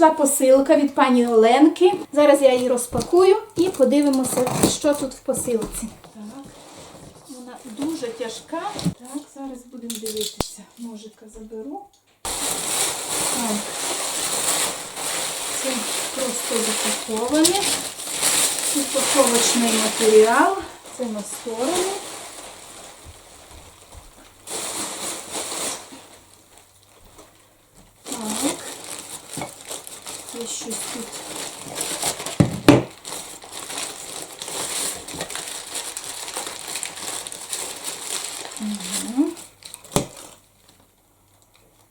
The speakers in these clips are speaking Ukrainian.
прийшла посилка від пані Оленки. Зараз я її розпакую і подивимося, що тут в посилці. Так, вона дуже тяжка. Так, зараз будемо дивитися. Ножика заберу. Так. Це просто запаковане. Упаковочний матеріал. Це на сторону. Є щось тут. Мгм.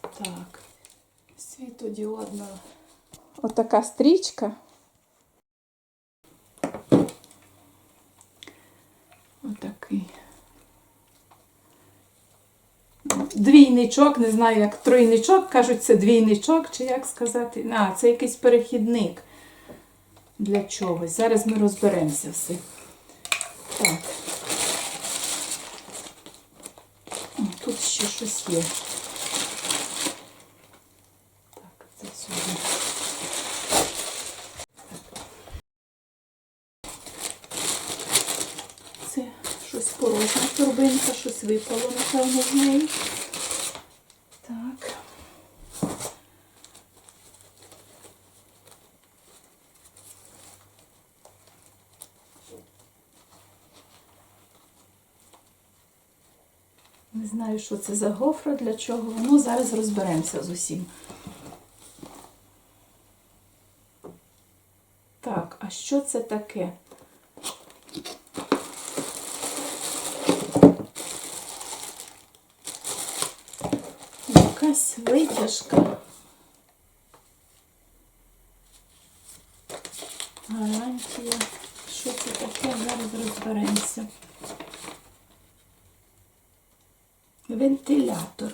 Так. Світодіодна. Отака стрічка. Двійничок, не знаю, як тройничок, кажуть, це двійничок, чи як сказати. А, це якийсь перехідник для чогось. Зараз ми розберемося все. Так. Тут ще щось є. Так, це сюди. Це щось порожня торбинка, щось випало, напевно, з неї. Так. Не знаю, що це за гофра, для чого воно. Зараз розберемося з усім. Так, а що це таке? Якась витяжка. Гарантія. Що це таке? Зараз розберемося. Вентилятор.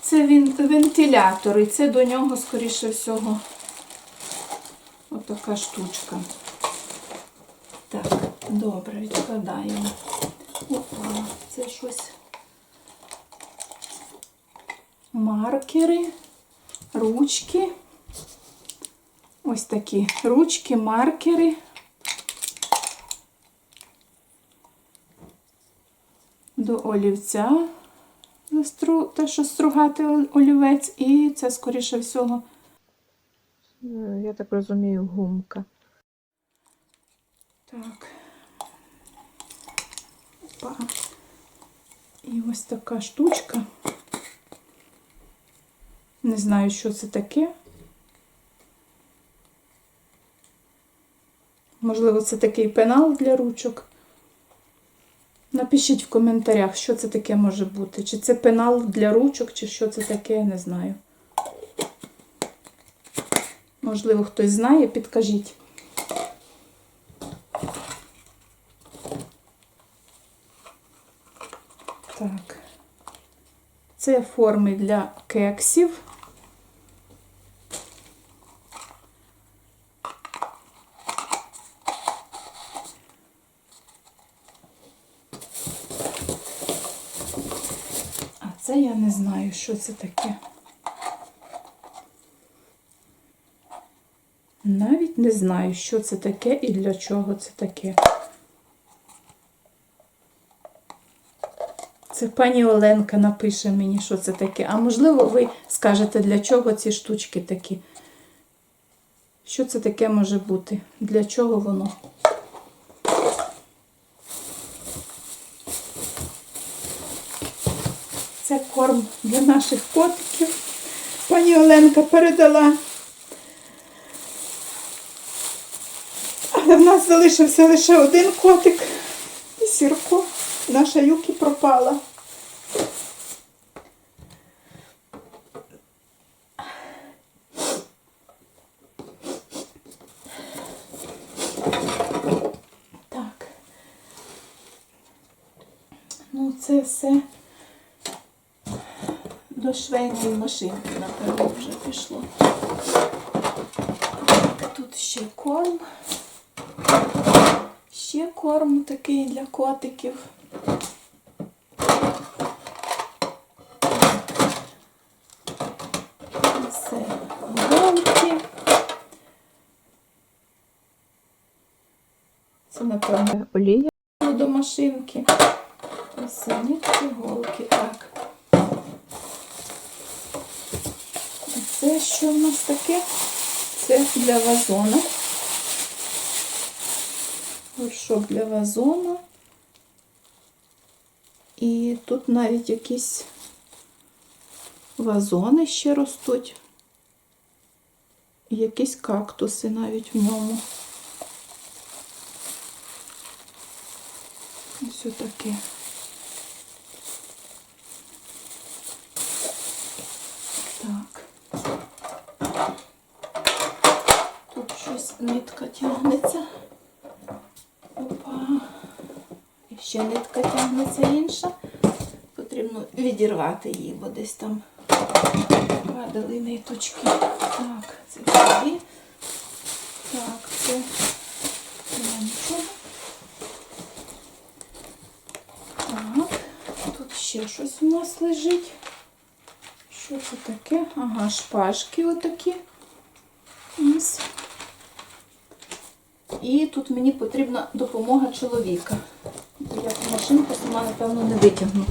Це він вентилятор, і це до нього, скоріше всього, отака штучка. Так, добре, відкладаємо. Опа, це щось. Маркери, ручки. Ось такі ручки, маркери. До олівця, те, що стругати олівець, і це, скоріше всього, Е, Я так розумію, гумка. Так. Опа. І ось така штучка. Не знаю, що це таке. Можливо, це такий пенал для ручок. Напишіть в коментарях, що це таке може бути. Чи це пенал для ручок, чи що це таке, я не знаю. Можливо, хтось знає, підкажіть. Так. Це форми для кексів. А це я не знаю, що це таке. Навіть не знаю, що це таке і для чого це таке. Це пані Оленка напише мені, що це таке. А можливо, ви скажете, для чого ці штучки такі. Що це таке може бути? Для чого воно? Це корм для наших котиків. Пані Оленка передала. Але в нас залишився лише один котик. І Сірко. Наша Юкі пропала. Так. Ну, це все до швейної машинки, напевно, вже пішло. Тут ще корм. Ще корм такий для котиків. Це голки. Це, напевно, олія до машинки. Ось нитки, голки, так. Це що в нас таке? Це для вазона. Горшок для вазона. І тут навіть якісь вазони ще ростуть. Якісь кактуси навіть в ньому. Ось таке. Так. Тут щось нитка тягнеться. Опа. І ще нитка тягнеться інша. Потрібно відірвати її, бо десь там падали ниточки. Так, це сюди. Так, це нема нічого. Так, тут ще щось у нас лежить. Що це таке? Ага, шпажки отакі. Ось. І тут мені потрібна допомога чоловіка. Я ту машинку сама, напевно, не витягну.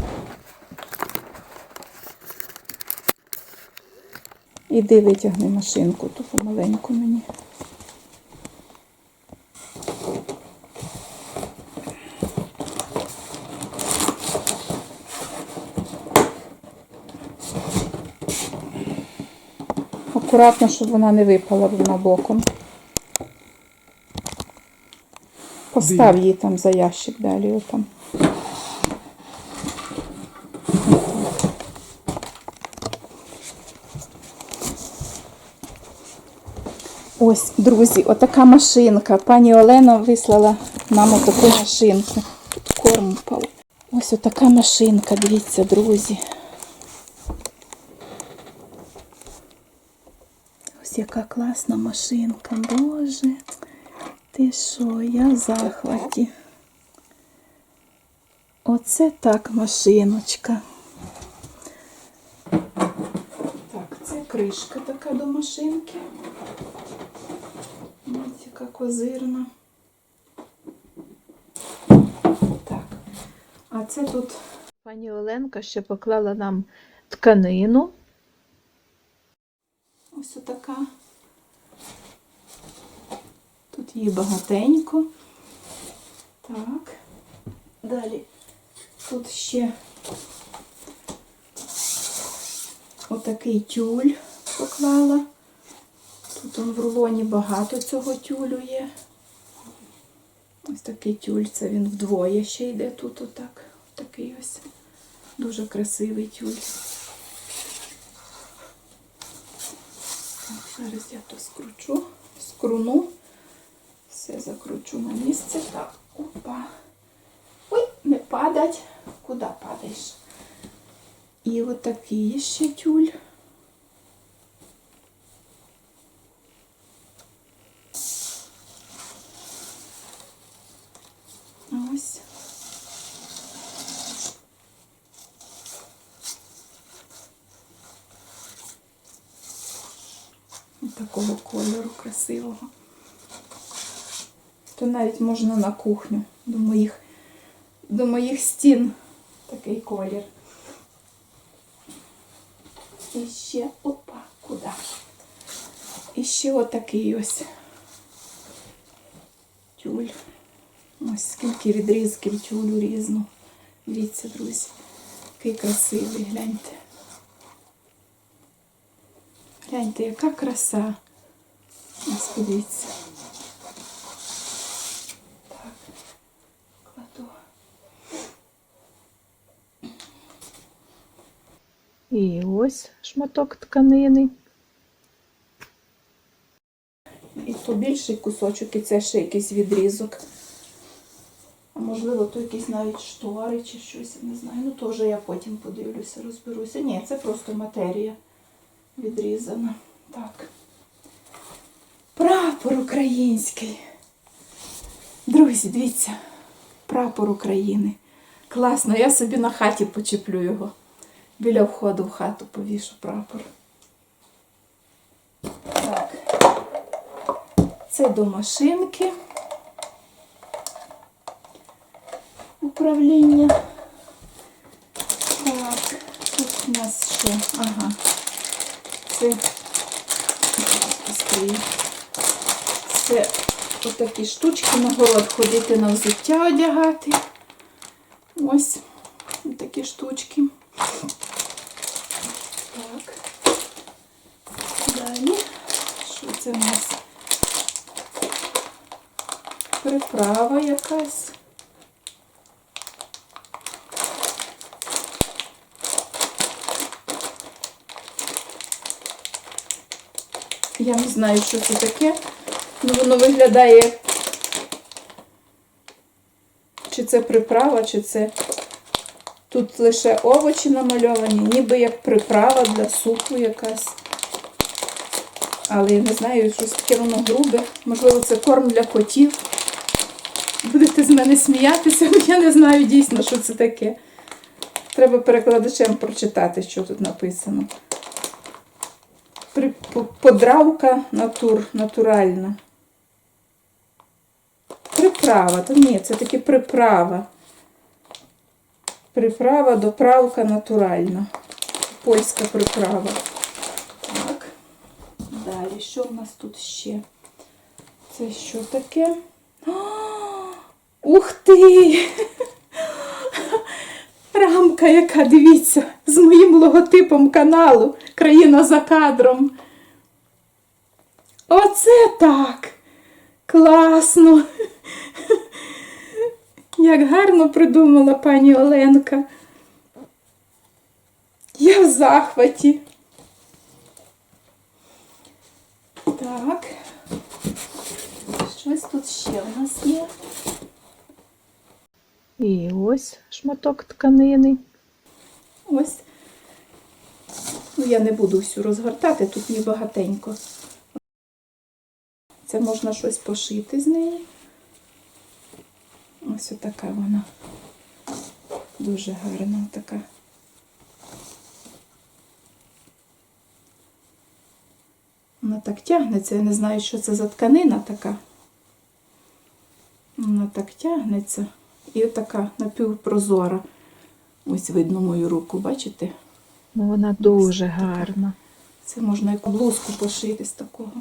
Іди витягни машинку, ту помаленьку мені. Акуратно, щоб вона не випала вона боком. Постав її там за ящик далі. Отам. Ось, друзі, отака машинка. Пані Олена вислала нам отаку машинку. Тут. Ось отака машинка, дивіться, друзі. Ось яка класна машинка. Боже. Ти що, я в захваті. Оце так машиночка. Так, це кришка така до машинки. Ось яка козирна. Так. А це тут Пані Оленка ще поклала нам тканину. ось така. Тут її багатенько. Так. Далі тут ще отакий тюль поклала. Тут он в рулоні багато цього тюлю є. Ось такий тюль, це він вдвоє ще йде тут отак. Такий ось дуже красивий тюль. Так, зараз я то скручу, скруну. Все закручу на місце. Так, опа. Ой, не падать. Куди падаєш? І отакий ще тюль. То навіть можна на кухню до моїх, до моїх стін такий колір. І ще, опа, куди? І ще отакий ось тюль. Ось скільки відрізків тюлю різну. Дивіться, друзі, який красивий, гляньте. Гляньте, яка краса. Ось подивіться. І ось шматок тканини. І то більший кусочок, і це ще якийсь відрізок. А можливо, то якісь навіть штори чи щось, я не знаю. Ну, вже я потім подивлюся, розберуся. Ні, це просто матерія відрізана. Так. Прапор український. Друзі, дивіться, прапор України. Класно, я собі на хаті почеплю його. Біля входу в хату повішу прапор. Так. Це до машинки. управління. Так, тут у нас що? Ага. Це. Це отакі штучки на город ходити на взуття одягати. Ось такі штучки. Так. Далі. Що це у нас? Приправа якась. Я не знаю, що це таке. Ну, воно виглядає. Чи це приправа, чи це. Тут лише овочі намальовані, ніби як приправа для супу якась. Але я не знаю, щось таке воно грубе. Можливо, це корм для котів. Будете з мене сміятися, але я не знаю дійсно, що це таке. Треба перекладачем прочитати, що тут написано. Подравка натур, натуральна. Приправа. Та ні, це таки приправа. Приправа, доправка натуральна. Польська приправа. Далі, що в нас тут ще? Це що таке? А, Ух ти! Рамка, яка, дивіться, з моїм логотипом каналу Країна за кадром. Оце так! Класно! Як гарно придумала пані Оленка. Я в захваті. Так. Щось тут ще у нас є. І ось шматок тканини. Ось. Ну, я не буду всю розгортати, тут не багатенько. Це можна щось пошити з неї. Ось отака вона. Дуже гарна така. Так тягнеться, я не знаю, що це за тканина така. Вона так тягнеться. І така напівпрозора. Ось видно мою руку, бачите? Ну, вона дуже гарна. Це можна яку блузку пошити з такого.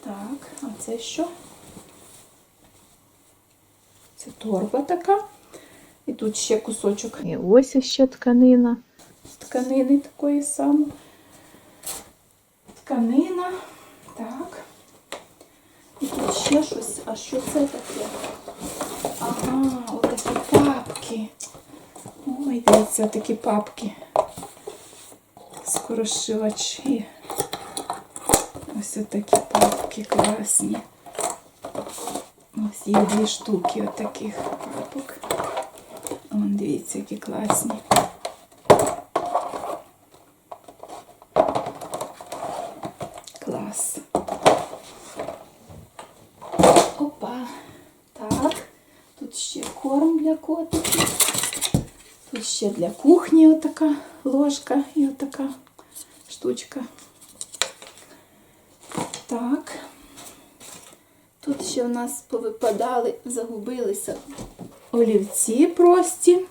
Так, а це що? Це торба така. І тут ще кусочок І ось іще тканина. тканини такої самої. Тканина. Так. І тут ще щось. А що це таке? Ага, отакі папки. Ой, дивіться, такі папки. Скорошивачі. Ось отакі папки класні. Ось є дві штуки отаких папок. Вон, дивіться, які класні. Клас. Опа. Так. Тут ще корм для котиків. Тут ще для кухні отака ложка і отака штучка. Так. Тут ще у нас повипадали, загубилися олівці прості.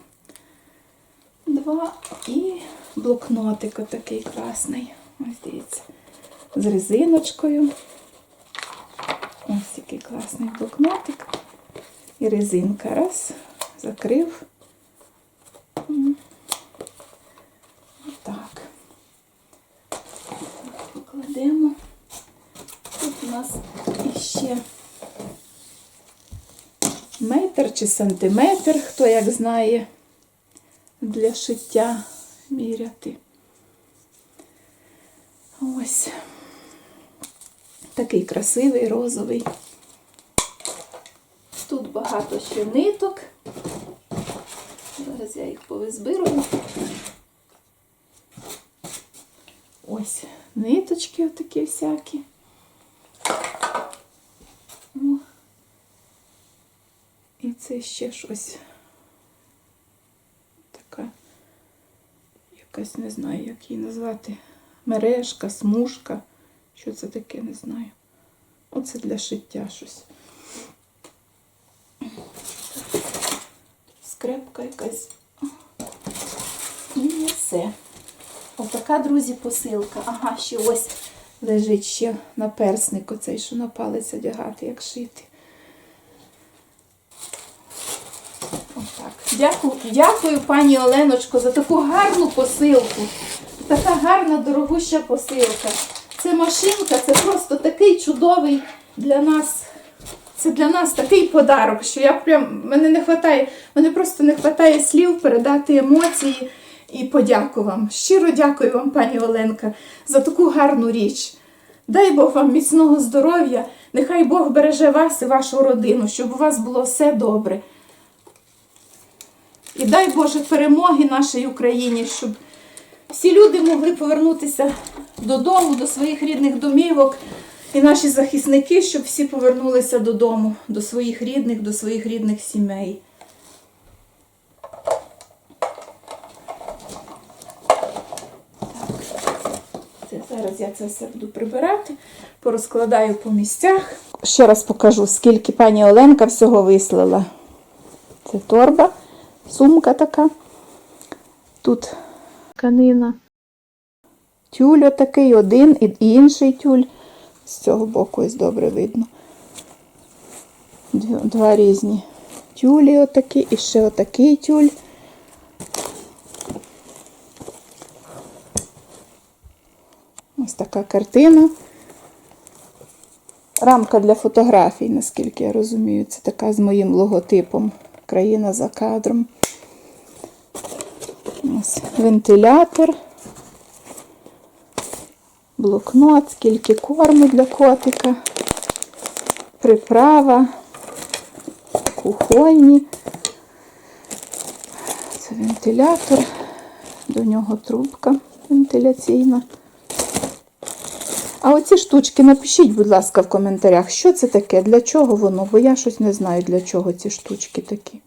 Два і блокнотик отакий класний. Ось дивіться. З резиночкою. Ось який класний блокнотик. І резинка. Раз, закрив. Отак. Покладемо. Тут у нас іще метр чи сантиметр, хто як знає, для шиття міряти. Ось. Такий красивий розовий. Тут багато ще ниток. Зараз я їх повизбирую. Ось ниточки отакі всякі. Це ще щось. Така, якась не знаю, як її назвати. Мережка, смужка. Що це таке, не знаю. Оце для шиття щось. Скрепка якась. І все. Отака, друзі, посилка. Ага, ще ось лежить ще наперсник оцей, що на палець одягати, як шити. Отак. Дякую, дякую, пані Оленочко, за таку гарну посилку. Така гарна, дорогуща посилка. Це машинка, це просто такий чудовий для нас. Це для нас такий подарок, що я прям мене не хватає, мене просто не вистачає слів передати емоції і подяку вам. Щиро дякую вам, пані Оленка, за таку гарну річ. Дай Бог вам міцного здоров'я, нехай Бог береже вас і вашу родину, щоб у вас було все добре. І дай Боже перемоги нашій Україні, щоб всі люди могли повернутися додому, до своїх рідних домівок. І наші захисники, щоб всі повернулися додому, до своїх рідних, до своїх рідних сімей. Це, зараз я це все буду прибирати, порозкладаю по місцях. Ще раз покажу, скільки пані Оленка всього вислала. Це торба, сумка така. Тут Тканина. тюль отакий, один і інший тюль. З цього боку ось добре видно. Два різні тюлі отакі і ще отакий тюль. Ось така картина. Рамка для фотографій, наскільки я розумію. Це така з моїм логотипом. Країна за кадром. Ось вентилятор блокнот, скільки корму для котика, приправа, кухонні. Це вентилятор, до нього трубка вентиляційна. А оці штучки напишіть, будь ласка, в коментарях, що це таке, для чого воно, бо я щось не знаю, для чого ці штучки такі.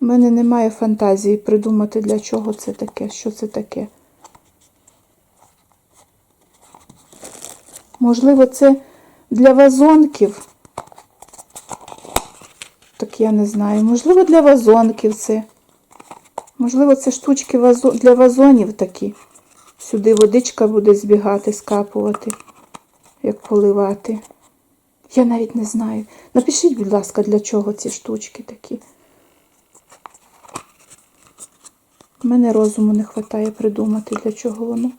У мене немає фантазії придумати, для чого це таке, що це таке. Можливо, це для вазонків. Так я не знаю. Можливо, для вазонків це. Можливо, це штучки для вазонів такі. Сюди водичка буде збігати, скапувати, як поливати. Я навіть не знаю. Напишіть, будь ласка, для чого ці штучки такі. У мене розуму не вистачає придумати, для чого воно.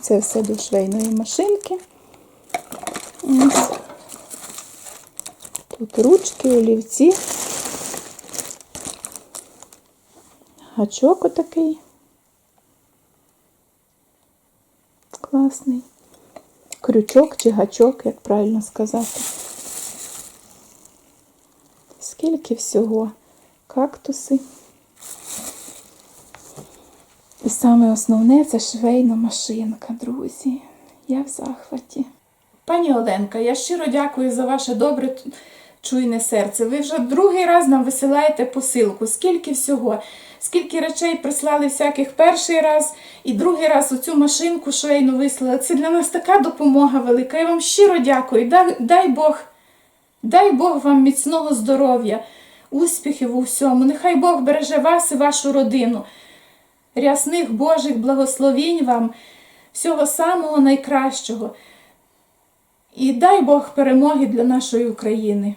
Це все до швейної машинки. Ось. Тут ручки, олівці. Гачок отакий. Класний. Крючок чи гачок, як правильно сказати. Скільки всього? Кактуси. І саме основне це швейна машинка, друзі. Я в захваті. Пані Оленка, я щиро дякую за ваше добре чуйне серце. Ви вже другий раз нам висилаєте посилку. Скільки всього, скільки речей прислали всяких перший раз і другий раз оцю машинку швейну вислали. Це для нас така допомога велика. Я вам щиро дякую. Дай, дай Бог, дай Бог вам міцного здоров'я, успіхів у всьому. Нехай Бог береже вас і вашу родину рясних Божих благословінь вам, всього самого найкращого. І дай Бог перемоги для нашої України.